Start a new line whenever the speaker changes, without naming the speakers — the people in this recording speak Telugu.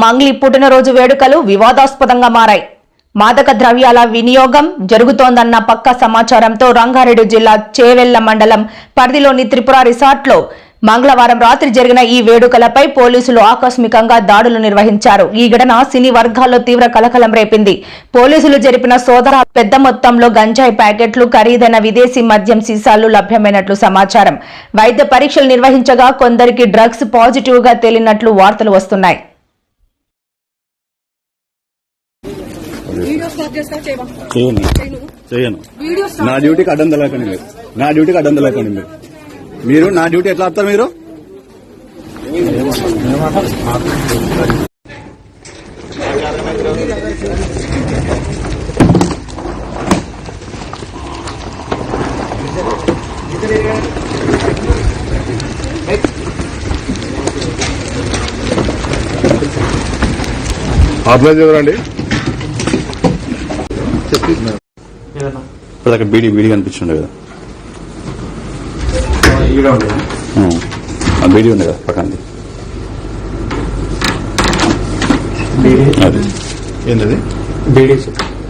మంగ్లీ పుట్టినరోజు వేడుకలు వివాదాస్పదంగా మారాయి. మాదక ద్రవ్యాల వినియోగం జరుగుతోందన్న పక్క సమాచారంతో రంగారెడ్డి జిల్లా చేవెళ్ళ మండలం పరిధిలోని త్రిపుర రిసార్ట్లో మంగళవారం రాత్రి జరిగిన ఈ వేడుకలపై పోలీసులు ఆకస్మికంగా దాడులు నిర్వహించారు. ఈ ఘటన సినీ వర్గాల్లో తీవ్ర కలకలం రేపింది. పోలీసులు జరిపిన సోదర పెద్ద మొత్తంలో గంజాయి ప్యాకెట్లు ఖరీదైన విదేశీ మద్యం సీసాలు లభ్యమైనట్లు సమాచారం. వైద్య పరీక్షలు నిర్వహించగా కొందరికి డ్రగ్స్ పాజిటివ్గా తేలినట్లు వార్తలు వస్తున్నాయి.
చేయను.
చేయను.
నా డ్యూటీకి అడ్డం తెలకండి మీరు. నా డ్యూటీకి అడ్డం తెలకండి మీరు. మీరు నా డ్యూటీ ఎట్లా ఆపుతారు మీరు?
అప్లై చూడండి
ఇప్పుడు అక్కడ బీడీ బీడీ కనిపించిండే కదా. ఆ. ఆ బీడీ ఉండే కదా పక్కన. అది. ఏంటది?
బీడీ